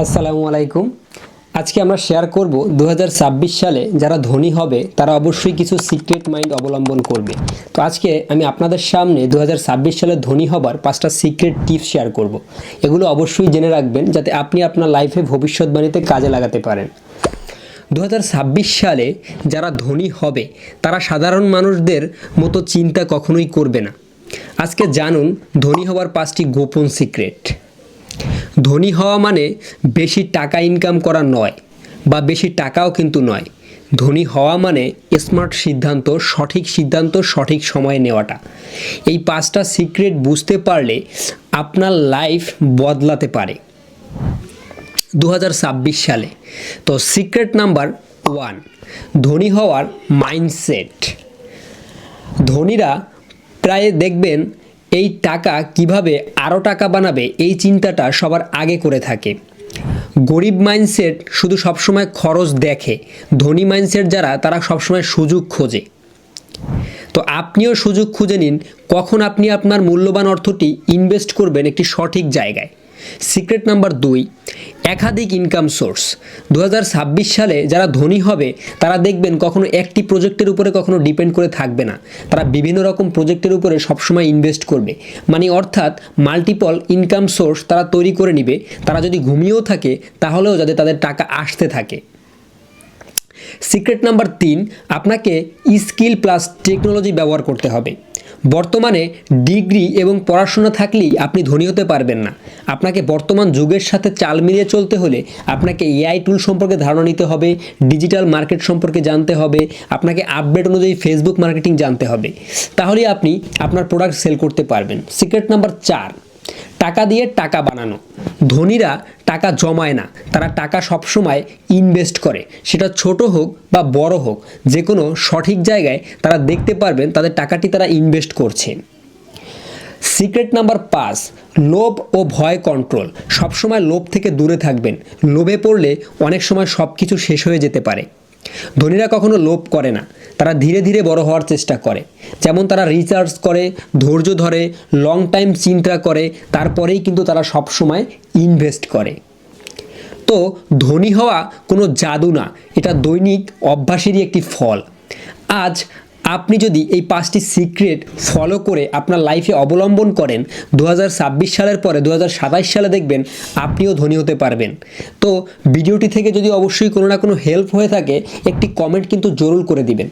আসসালামু আলাইকুম। আজকে আমরা শেয়ার করব দু হাজার ছাব্বিশ সালে যারা ধনী হবে, তারা অবশ্যই কিছু সিক্রেট মাইন্ড অবলম্বন করবে। তো আজকে আমি আপনাদের সামনে দু হাজার ছাব্বিশ সালে ধনী হবার পাঁচটা সিক্রেট টিপস শেয়ার করব। এগুলো অবশ্যই জেনে রাখবেন যাতে আপনি আপনার লাইফে ভবিষ্যৎবাণীতে কাজে লাগাতে পারেন। দু হাজার ছাব্বিশ সালে যারা ধনী হবে, তারা সাধারণ মানুষদের মতো চিন্তা কখনোই করবে না। আজকে জানুন, ধনী হবার পাঁচটি গোপন সিক্রেট ধনী হওয়া মানে বেশি টাকা ইনকাম করা নয়, বা বেশি টাকাও কিন্তু নয়। ধনী হওয়া মানে স্মার্ট সিদ্ধান্ত, সঠিক সিদ্ধান্ত, সঠিক সময়ে নেওয়াটা। এই পাঁচটা সিক্রেট বুঝতে পারলে আপনার লাইফ বদলাতে পারে। দু হাজার ছাব্বিশ সালে। তো সিক্রেট নাম্বার ওয়ান ধনী হওয়ার মাইন্ডসেট ধনীরা প্রায় দেখবেন এই টাকা কীভাবে আরও টাকা বানাবে এই চিন্তাটা সবার আগে করে থাকে। গরিব মাইন্ডসেট শুধু সবসময় খরচ দেখে, ধনী মাইন্ডসেট যারা, তারা সবসময় সুযোগ খোঁজে। তো আপনিও সুযোগ খুঁজে নিন কখন আপনি আপনার মূল্যবান অর্থটি ইনভেস্ট করবেন একটি সঠিক জায়গায়। সিক্রেট নাম্বার দুই, একাধিক ইনকাম সোর্স দু হাজার ছাব্বিশ সালে যারা ধনী হবে, তারা দেখবেন কখনো একটি প্রজেক্টের উপরে কখনো ডিপেন্ড করে থাকবে না। তারা বিভিন্ন রকম প্রজেক্টের উপরে সবসময় ইনভেস্ট করবে। মানে অর্থাৎ মাল্টিপল ইনকাম সোর্স তারা তৈরি করে নিবে। তারা যদি ঘুমিয়েও থাকে, তাহলেও যাতে তাদের টাকা আসতে থাকে। সিক্রেট নাম্বার তিন, আপনাকে স্কিল প্লাস টেকনোলজি ব্যবহার করতে হবে। বর্তমানে ডিগ্রি এবং পড়াশোনা থাকলেই আপনি ধনী হতে পারবেন না। আপনাকে বর্তমান যুগের সাথে চাল মিলিয়ে চলতে হলে আপনাকে এআই টুল সম্পর্কে ধারণা নিতে হবে, ডিজিটাল মার্কেট সম্পর্কে জানতে হবে, আপনাকে আপডেট অনুযায়ী ফেসবুক মার্কেটিং জানতে হবে। তাহলে আপনি আপনার প্রোডাক্ট সেল করতে পারবেন। সিক্রেট নাম্বার চার টাকা দিয়ে টাকা বানানো। ধনীরা টাকা জমায় না, তারা টাকা সবসময় ইনভেস্ট করে। সেটা ছোট হোক বা বড় হোক যে কোনো সঠিক জায়গায় তারা দেখতে পারবেন তাদের টাকাটি তারা ইনভেস্ট করছে। সিক্রেট নাম্বার পাঁচ, লোভ ও ভয় কন্ট্রোল সবসময় লোভ থেকে দূরে থাকবেন। লোভে পড়লে অনেক সময় সব কিছু শেষ হয়ে যেতে পারে। ধনীরা কখনো লোভ করে না। তারা ধীরে ধীরে বড় হওয়ার চেষ্টা করে। যেমন তারা রিচার্জ করে, ধৈর্য ধরে লং টাইম চিন্তা করে, তারপরেই কিন্তু তারা সব সময় ইনভেস্ট করে। তো ধনী হওয়া কোনো জাদু না। এটা দৈনিক অভ্যাসেরই একটি ফল। আজ আপনি যদি এই পাঁচটি সিক্রেট ফলো করে আপনার লাইফে অবলম্বন করেন দু হাজার ছাব্বিশ সালের পরে দু সালে দেখবেন আপনিও ধনী হতে পারবেন। তো ভিডিওটি থেকে যদি অবশ্যই কোনো না কোনো হেল্প হয়ে থাকে, একটি কমেন্ট কিন্তু জরুর করে দিবেন।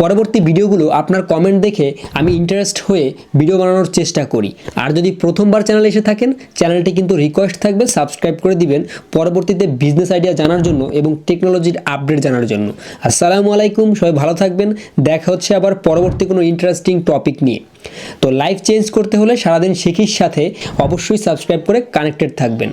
পরবর্তী ভিডিওগুলো আপনার কমেন্ট দেখে আমি ইন্টারেস্ট হয়ে ভিডিও বানানোর চেষ্টা করি। আর যদি প্রথমবার চ্যানেলে এসে থাকেন চ্যানেলটি কিন্তু রিকোয়েস্ট থাকবে সাবস্ক্রাইব করে দিবেন পরবর্তীতে বিজনেস আইডিয়া জানার জন্য এবং টেকনোলজির আপডেট জানার জন্য। আসসালামু আলাইকুম, সবাই ভালো থাকবেন, দেখা হচ্ছে আবার পরবর্তী কোনো ইন্টারেস্টিং টপিক নিয়ে। তো লাইফ চেঞ্জ করতে হলে সারাদিন শিখির সাথে অবশ্যই সাবস্ক্রাইব করে কানেক্টেড থাকবেন।